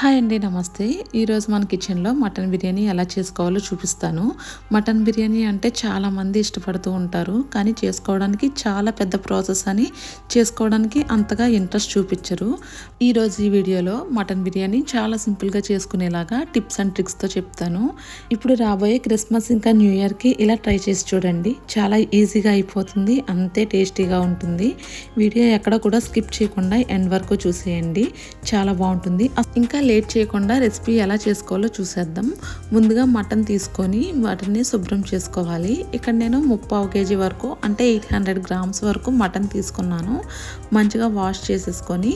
Hi అండి నమస్తే. ఈరోజు మన కిచెన్లో మటన్ బిర్యానీ ఎలా చేసుకోవాలో చూపిస్తాను. మటన్ బిర్యానీ అంటే చాలామంది ఇష్టపడుతూ ఉంటారు కానీ చేసుకోవడానికి చాలా పెద్ద ప్రాసెస్ అని చేసుకోవడానికి అంతగా ఇంట్రెస్ట్ చూపించరు. ఈరోజు ఈ వీడియోలో మటన్ బిర్యానీ చాలా సింపుల్గా చేసుకునేలాగా టిప్స్ అండ్ ట్రిక్స్తో చెప్తాను. ఇప్పుడు రాబోయే క్రిస్మస్ ఇంకా న్యూ ఇయర్కి ఇలా ట్రై చేసి చూడండి. చాలా ఈజీగా అయిపోతుంది అంతే టేస్టీగా ఉంటుంది. వీడియో ఎక్కడ కూడా స్కిప్ చేయకుండా ఎండ్ వరకు చూసేయండి. చాలా బాగుంటుంది. ఇంకా లేట్ చేయకుండా రెసిపీ ఎలా చేసుకోవాలో చూసేద్దాం. ముందుగా మటన్ తీసుకొని వాటిని శుభ్రం చేసుకోవాలి. ఇక్కడ నేను ముప్పావు కేజీ వరకు అంటే ఎయిట్ హండ్రెడ్ గ్రామ్స్ వరకు మటన్ తీసుకున్నాను. మంచిగా వాష్ చేసేసుకొని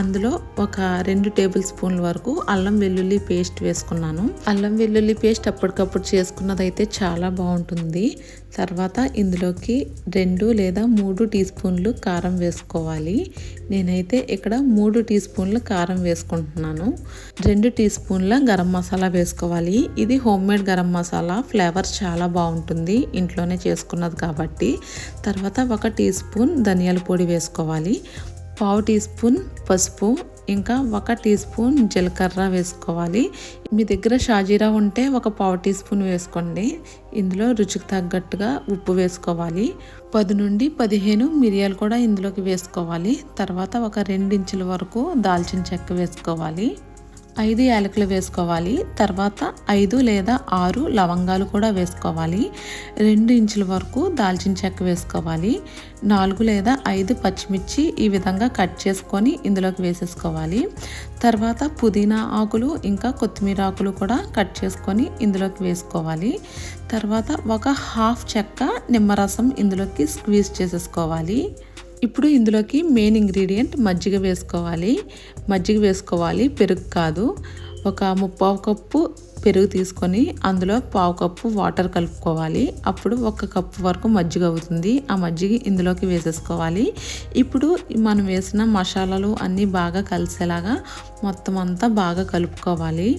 అందులో ఒక రెండు టేబుల్ స్పూన్ల వరకు అల్లం వెల్లుల్లి పేస్ట్ వేసుకున్నాను. అల్లం వెల్లుల్లి పేస్ట్ అప్పటికప్పుడు చేసుకున్నది అయితే చాలా బాగుంటుంది. తర్వాత ఇందులోకి రెండు లేదా మూడు టీ స్పూన్లు కారం వేసుకోవాలి. నేనైతే ఇక్కడ మూడు టీ స్పూన్లు కారం వేసుకుంటున్నాను. రెండు టీ స్పూన్ల గరం మసాలా వేసుకోవాలి. ఇది home made garam masala flavour చాలా బాగుంటుంది ఇంట్లోనే చేసుకున్నది కాబట్టి. తర్వాత ఒక టీ స్పూన్ ధనియాల పొడి వేసుకోవాలి. పావు టీ స్పూన్ పసుపు ఇంకా ఒక టీ స్పూన్ జీలకర్ర వేసుకోవాలి. మీ దగ్గర షాజీరా ఉంటే ఒక పావు టీ స్పూన్ వేసుకోండి. ఇందులో రుచికి తగ్గట్టుగా ఉప్పు వేసుకోవాలి. పది నుండి పదిహేను మిరియాలు కూడా ఇందులోకి వేసుకోవాలి. తర్వాత ఒక రెండించుల వరకు దాల్చిన చెక్క వేసుకోవాలి. ఐదు యాలకులు వేసుకోవాలి. తర్వాత ఐదు లేదా ఆరు లవంగాలు కూడా వేసుకోవాలి. రెండు ఇంచుల వరకు దాల్చిన చెక్క వేసుకోవాలి. నాలుగు లేదా ఐదు పచ్చిమిర్చి ఈ విధంగా కట్ చేసుకొని ఇందులోకి వేసేసుకోవాలి. తర్వాత పుదీనా ఆకులు ఇంకా కొత్తిమీర ఆకులు కూడా కట్ చేసుకొని ఇందులోకి వేసుకోవాలి. తర్వాత ఒక హాఫ్ చెక్క నిమ్మరసం ఇందులోకి స్క్వీజ్ చేసేసుకోవాలి. ఇప్పుడు ఇందులోకి మెయిన్ ఇంగ్రీడియంట్ మజ్జిగ వేసుకోవాలి. మజ్జిగ వేసుకోవాలి పెరుగు కాదు. ఒక ముప్పావు కప్పు పెరుగు తీసుకొని అందులో పావు కప్పు వాటర్ కలుపుకోవాలి. అప్పుడు ఒక కప్పు వరకు మజ్జిగ అవుతుంది. ఆ మజ్జిగ ఇందులోకి వేసేసుకోవాలి. ఇప్పుడు మనం వేసిన మసాలాలు అన్నీ బాగా కలిసేలాగా మొత్తం అంతా బాగా కలుపుకోవాలి.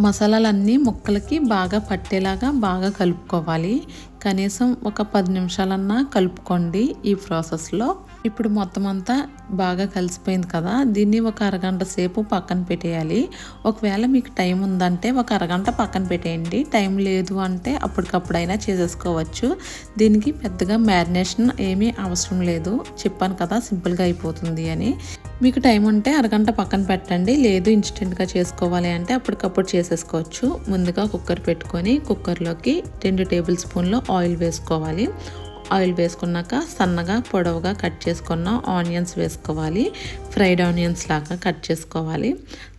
మసాలాలన్నీ ముక్కలకి బాగా పట్టేలాగా బాగా కలుపుకోవాలి. కనీసం ఒక పది నిమిషాలన్నా కలుపుకోండి ఈ ప్రాసెస్లో ఇప్పుడు మొత్తం అంతా బాగా కలిసిపోయింది కదా. దీన్ని ఒక అరగంట సేపు పక్కన పెట్టేయాలి. ఒకవేళ మీకు టైం ఉందంటే ఒక అరగంట పక్కన పెట్టేయండి. టైం లేదు అంటే అప్పటికప్పుడైనా చేసేసుకోవచ్చు. దీనికి పెద్దగా మ్యారినేషన్ ఏమీ అవసరం లేదు. చెప్పాను కదా సింపుల్గా అయిపోతుంది అని. మీకు టైం ఉంటే అరగంట పక్కన పెట్టండి. లేదు ఇన్స్టెంట్గా చేసుకోవాలి అంటే అప్పటికప్పుడు చేసేసుకోవచ్చు. ముందుగా కుక్కర్ పెట్టుకొని కుక్కర్లోకి రెండు టేబుల్ స్పూన్లు ఆయిల్ వేసుకోవాలి. ఆయిల్ వేసుకున్నాక సన్నగా పొడవుగా కట్ చేసుకున్న ఆనియన్స్ వేసుకోవాలి. ఫ్రైడ్ ఆనియన్స్ లాగా కట్ చేసుకోవాలి.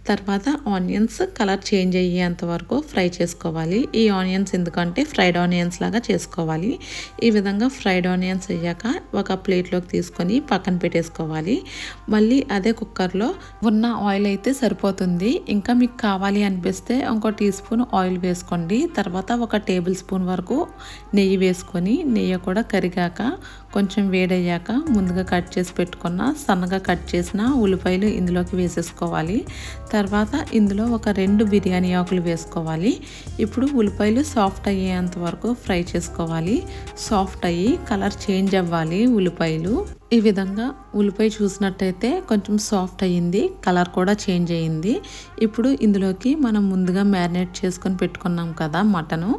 తర్వాత ఆనియన్స్ కలర్ చేంజ్ అయ్యేంత వరకు ఫ్రై చేసుకోవాలి. ఈ ఆనియన్స్ ఎందుకంటే ఫ్రైడ్ ఆనియన్స్ లాగా చేసుకోవాలి. ఈ విధంగా ఫ్రైడ్ ఆనియన్స్ అయ్యాక ఒక ప్లేట్లోకి తీసుకొని పక్కన పెట్టేసుకోవాలి. మళ్ళీ అదే కుక్కర్లో ఉన్న ఆయిల్ అయితే సరిపోతుంది. ఇంకా మీకు కావాలి అనిపిస్తే ఇంకో టీ స్పూన్ ఆయిల్ వేసుకోండి. తర్వాత ఒక టేబుల్ స్పూన్ వరకు నెయ్యి వేసుకొని నెయ్యి కూడా కరిగాక కొంచెం వేడయ్యాక ముందుగా కట్ చేసి పెట్టుకున్న సన్నగా కట్ చేసిన ఉల్లిపాయలు ఇందులోకి వేసేసుకోవాలి. తర్వాత ఇందులో ఒక రెండు బిర్యానీ ఆకులు వేసుకోవాలి. ఇప్పుడు ఉల్లిపాయలు సాఫ్ట్ అయ్యేంత వరకు ఫ్రై చేసుకోవాలి. సాఫ్ట్ అయ్యి కలర్ చేంజ్ అవ్వాలి ఉల్లిపాయలు. ఈ విధంగా ఉల్లిపాయ చూసినట్టయితే కొంచెం సాఫ్ట్ అయ్యింది కలర్ కూడా చేంజ్ అయ్యింది. ఇప్పుడు ఇందులోకి మనం ముందుగా మ్యారినేట్ చేసుకొని పెట్టుకున్నాం కదా మటను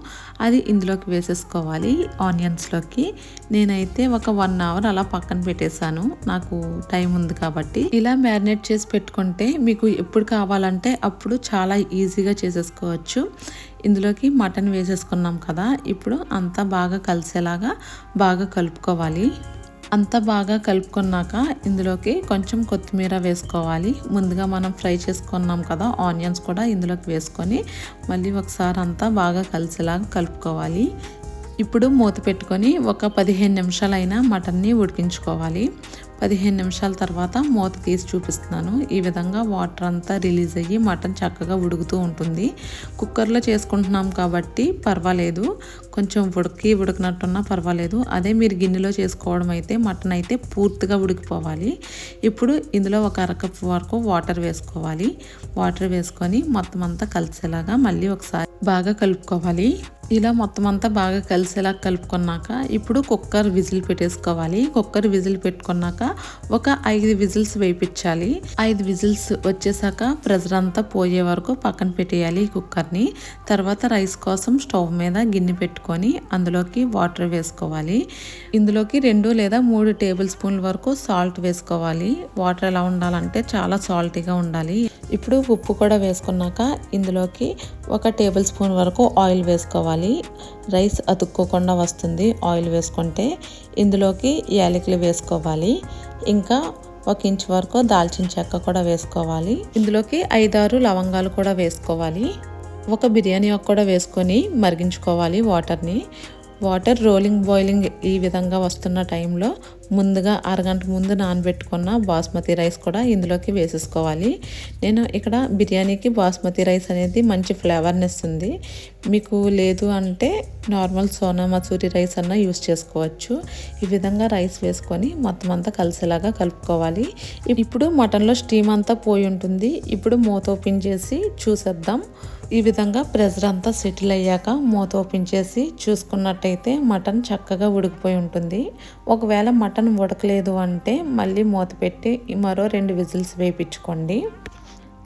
అది ఇందులోకి వేసేసుకోవాలి. ఆనియన్స్లోకి నేనైతే ఒక వన్ అవర్ అలా పక్కన పెట్టేశాను. నాకు టైం ఉంది కాబట్టి. ఇలా మ్యారినేట్ చేసి పెట్టుకుంటే మీకు ఎప్పుడు కావాలంటే అప్పుడు చాలా ఈజీగా చేసేసుకోవచ్చు. ఇందులోకి మటన్ వేసేసుకున్నాం కదా ఇప్పుడు అంతా బాగా కలిసేలాగా బాగా కలుపుకోవాలి. అంతా బాగా కలుపుకున్నాక ఇందులోకి కొంచెం కొత్తిమీర వేసుకోవాలి. ముందుగా మనం ఫ్రై చేసుకున్నాం కదా ఆనియన్స్ కూడా ఇందులోకి వేసుకొని మళ్ళీ ఒకసారి అంతా బాగా కలిసేలాగా కలుపుకోవాలి. ఇప్పుడు మూత పెట్టుకొని ఒక పదిహేను నిమిషాలైనా మటన్ని ఉడికించుకోవాలి. పదిహేను నిమిషాల తర్వాత మూత తీసి చూపిస్తున్నాను. ఈ విధంగా వాటర్ అంతా రిలీజ్ అయ్యి మటన్ చక్కగా ఉడుకుతూ ఉంటుంది. కుక్కర్లో చేసుకుంటున్నాం కాబట్టి పర్వాలేదు. కొంచెం ఉడికి ఉడికినట్టున్నా పర్వాలేదు. అదే మీరు గిన్నెలో చేసుకోవడం అయితే మటన్ అయితే పూర్తిగా ఉడికిపోవాలి. ఇప్పుడు ఇందులో ఒక అరకప్పు వరకు వాటర్ వేసుకోవాలి. వాటర్ వేసుకొని మొత్తం అంతా కలిసేలాగా మళ్ళీ ఒకసారి బాగా కలుపుకోవాలి. ఇలా మొత్తం అంతా బాగా కలిసేలా కలుపుకున్నాక ఇప్పుడు కుక్కర్ విజిల్ పెట్టేసుకోవాలి. కుక్కర్ విజిల్ పెట్టుకున్నాక ఒక ఐదు విజిల్స్ వేయించాలి ఐదు విజిల్స్ వచ్చేసాక ప్రెజర్ అంతా పోయే వరకు పక్కన పెట్టేయాలి కుక్కర్ని. తర్వాత రైస్ కోసం స్టవ్ మీద గిన్నె పెట్టుకొని అందులోకి వాటర్ వేసుకోవాలి. ఇందులోకి రెండు లేదా మూడు టేబుల్ స్పూన్ల వరకు సాల్ట్ వేసుకోవాలి. వాటర్ ఎలా ఉండాలంటే చాలా సాల్టీగా ఉండాలి. ఇప్పుడు ఉప్పు కూడా వేసుకున్నాక ఇందులోకి ఒక టేబుల్ స్పూన్ వరకు ఆయిల్ వేసుకోవాలి. రైస్ అతుక్కోకుండా వస్తుంది ఆయిల్ వేసుకుంటే. ఇందులోకి యాలకులు వేసుకోవాలి. ఇంకా ఒక ఇంచ్ వరకు దాల్చిన చెక్క కూడా వేసుకోవాలి. ఇందులోకి ఐదారు లవంగాలు కూడా వేసుకోవాలి. ఒక బిర్యానీ ఆకు కూడా వేసుకొని మరిగించుకోవాలి వాటర్ని. వాటర్ రోలింగ్ బాయిలింగ్ ఈ విధంగా వస్తున్న టైంలో ముందుగా అరగంట ముందు నానబెట్టుకున్న బాస్మతి రైస్ కూడా ఇందులోకి వేసేసుకోవాలి. నేను ఇక్కడ బిర్యానీకి బాస్మతి రైస్ అనేది మంచి ఫ్లేవర్ని ఇస్తుంది. మీకు లేదు అంటే నార్మల్ సోనా మసూరి రైస్ అన్న యూస్ చేసుకోవచ్చు. ఈ విధంగా రైస్ వేసుకొని మొత్తం అంతా కలిసేలాగా కలుపుకోవాలి. ఇప్పుడు మటన్లో స్టీమ్ అంతా పోయి ఉంటుంది. ఇప్పుడు మూత ఓపెన్ చేసి చూసేద్దాం. ఈ విధంగా ప్రెజర్ అంతా సెటిల్ అయ్యాక మూత ఓపెన్ చేసి చూసుకున్నట్టయితే మటన్ చక్కగా ఉడికిపోయి ఉంటుంది. ఒకవేళ మటన్ ఉడకలేదు అంటే మళ్ళీ మూత పెట్టి మరో రెండు విజిల్స్ వేయించుకోండి.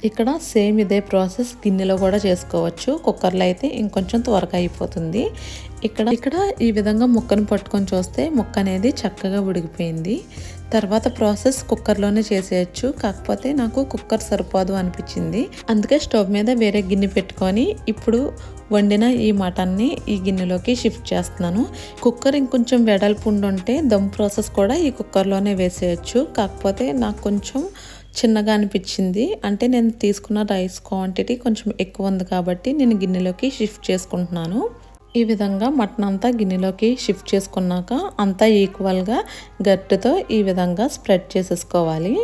ఇక్కడ సేమ్ ఇదే ప్రాసెస్ గిన్నెలో కూడా చేసుకోవచ్చు. కుక్కర్లో అయితే ఇంకొంచెం త్వరగా అయిపోతుంది. ఇక్కడ ఇక్కడ ఈ విధంగా ముక్కను పట్టుకొని చూస్తే ముక్క అనేది చక్కగా ఉడికిపోయింది. తర్వాత ప్రాసెస్ కుక్కర్లోనే చేసేయచ్చు. కాకపోతే నాకు కుక్కర్ సరిపోదు అనిపించింది. అందుకే స్టవ్ మీద వేరే గిన్నె పెట్టుకొని ఇప్పుడు వండిన ఈ మటన్ని ఈ గిన్నెలోకి షిఫ్ట్ చేస్తున్నాను. కుక్కర్ ఇంకొంచెం వెడల్పు ఉండుంటే దమ్ ప్రాసెస్ కూడా ఈ కుక్కర్లోనే వేసేయచ్చు. కాకపోతే నాకు కొంచెం చిన్నగా అనిపించింది. అంటే నేను తీసుకున్న రైస్ క్వాంటిటీ కొంచెం ఎక్కువ ఉంది కాబట్టి నేను గిన్నెలోకి షిఫ్ట్ చేసుకుంటున్నాను. ఈ విధంగా మటన్ అంతా గిన్నెలోకి షిఫ్ట్ చేసుకున్నాక అంతా ఈక్వల్గా గట్టితో ఈ విధంగా స్ప్రెడ్ చేసేసుకోవాలి.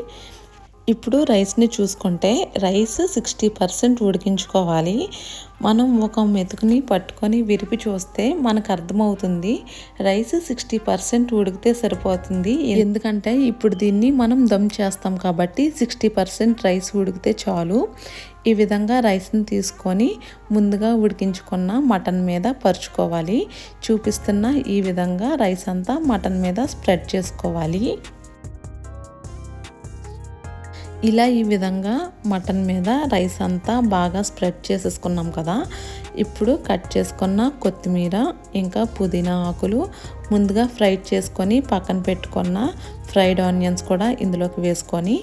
ఇప్పుడు రైస్ని చూసుకుంటే రైస్ సిక్స్టీ పర్సెంట్ ఉడికించుకోవాలి. మనం ఒక మెతుకుని పట్టుకొని విరిపి చూస్తే మనకు అర్థమవుతుంది రైస్ సిక్స్టీ పర్సెంట్ ఉడికితే సరిపోతుంది. ఎందుకంటే ఇప్పుడు దీన్ని మనం దమ్ చేస్తాం కాబట్టి సిక్స్టీ పర్సెంట్ రైస్ ఉడికితే చాలు. ఈ విధంగా రైస్ని తీసుకొని ముందుగా ఉడికించుకున్న మటన్ మీద పరుచుకోవాలి. చూపిస్తున్న ఈ విధంగా రైస్ అంతా మటన్ మీద స్ప్రెడ్ చేసుకోవాలి. ఇలా ఈ విధంగా మటన్ మీద రైస్ అంతా బాగా స్ప్రెడ్ చేసేసుకున్నాం కదా. ఇప్పుడు కట్ చేసుకున్న కొత్తిమీర ఇంకా పుదీనా ఆకులు ముందుగా ఫ్రై చేసుకొని పక్కన పెట్టుకున్న ఫ్రైడ్ ఆనియన్స్ కూడా ఇందులోకి వేసుకొని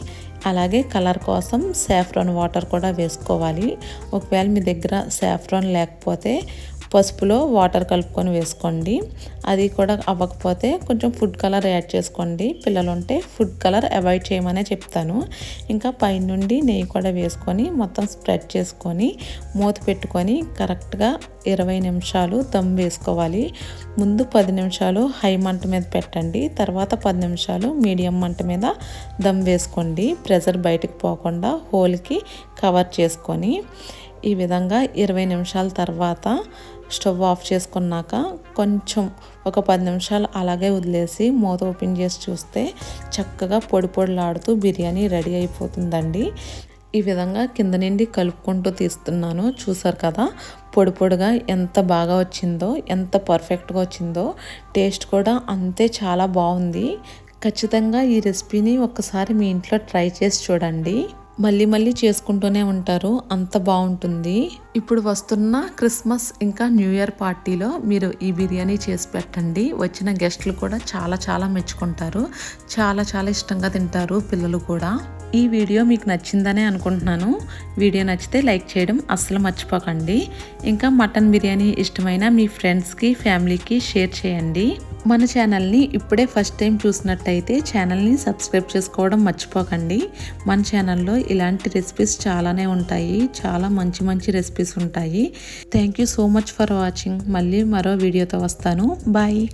అలాగే కలర్ కోసం సాఫ్రాన్ వాటర్ కూడా వేసుకోవాలి. ఒకవేళ మీ దగ్గర సాఫ్రాన్ లేకపోతే పసుపులో వాటర్ కలుపుకొని వేసుకోండి. అది కూడా అవ్వకపోతే కొంచెం ఫుడ్ కలర్ యాడ్ చేసుకోండి. పిల్లలు ఉంటే ఫుడ్ కలర్ అవాయిడ్ చేయమనే చెప్తాను. ఇంకా పైనుండి నెయ్యి కూడా వేసుకొని మొత్తం స్ప్రెడ్ చేసుకొని మూత పెట్టుకొని కరెక్ట్గా ఇరవై నిమిషాలు దమ్ వేసుకోవాలి. ముందు పది నిమిషాలు హై మంట మీద పెట్టండి. తర్వాత పది నిమిషాలు మీడియం మంట మీద దమ్ వేసుకోండి. ప్రెజర్ బయటకు పోకుండా హోల్కి కవర్ చేసుకొని ఈ విధంగా ఇరవై నిమిషాల తర్వాత స్టవ్ ఆఫ్ చేసుకున్నాక కొంచెం ఒక పది నిమిషాలు అలాగే వదిలేసి మూత ఓపెన్ చేసి చూస్తే చక్కగా పొడి పొడిలాడుతూ బిర్యానీ రెడీ అయిపోతుందండి. ఈ విధంగా కింద నుండి కలుపుకుంటూ తీస్తున్నాను. చూసారు కదా పొడి పొడిగా ఎంత బాగా వచ్చిందో ఎంత పర్ఫెక్ట్గా వచ్చిందో. టేస్ట్ కూడా అంతే చాలా బాగుంది. ఖచ్చితంగా ఈ రెసిపీని ఒక్కసారి మీ ఇంట్లో ట్రై చేసి చూడండి. మళ్ళీ మళ్ళీ చేసుకుంటూనే ఉంటారు. అంత బాగుంటుంది. ఇప్పుడు వస్తున్న క్రిస్మస్ ఇంకా న్యూ ఇయర్ పార్టీలో మీరు ఈ బిర్యానీ చేసి పెట్టండి. వచ్చిన గెస్ట్లు కూడా చాలా చాలా మెచ్చుకుంటారు. చాలా చాలా ఇష్టంగా తింటారు పిల్లలు కూడా. ఈ వీడియో మీకు నచ్చిందనే అనుకుంటున్నాను. వీడియో నచ్చితే లైక్ చేయడం అస్సలు మర్చిపోకండి. ఇంకా మటన్ బిర్యానీ ఇష్టమైన మీ ఫ్రెండ్స్కి ఫ్యామిలీకి షేర్ చేయండి. మన ఛానల్ని ఇప్పుడే ఫస్ట్ టైం చూసినట్టయితే ఛానల్ని సబ్స్క్రైబ్ చేసుకోవడం మర్చిపోకండి. మన ఛానల్లో ఇలాంటి రెసిపీస్ చాలానే ఉంటాయి. చాలా మంచి మంచి రెసిపీస్ ఉంటాయి. Thank you so much for watching మళ్ళీ మరో వీడియోతో వస్తాను. బాయ్